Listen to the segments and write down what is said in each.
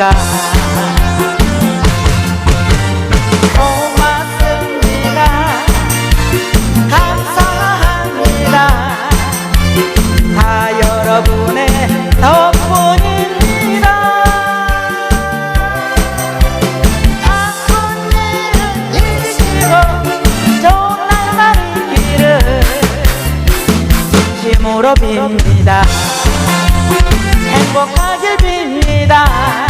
고맙습니다 고맙습니다. 감사합니다. 다 여러분의 덕분입니다. 아픈 일은 잊으시고 좋은 날만 있기를 진심으로 빕니다. 행복하길 빕니다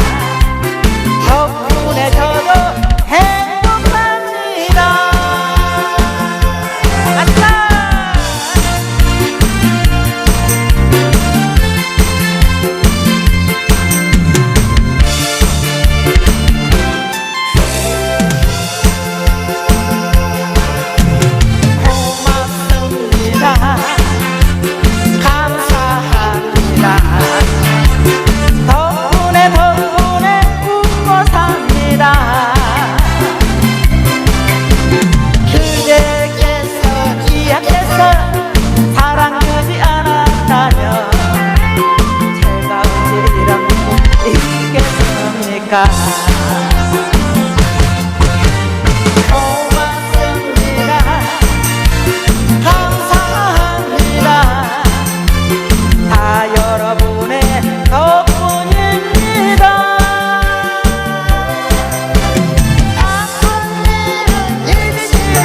있겠습니까 고맙습니다. 감사합니다. 다 여러분의 덕분입니다. 아픈 일은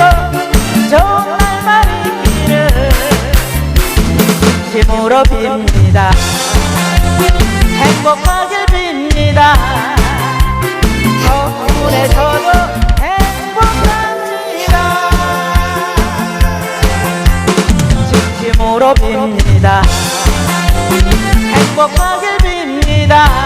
좋은 날만 있기를 진심으로 빕니다. 행복하길 빕니다 행복으로 빕니다. 행복하게 빕니다.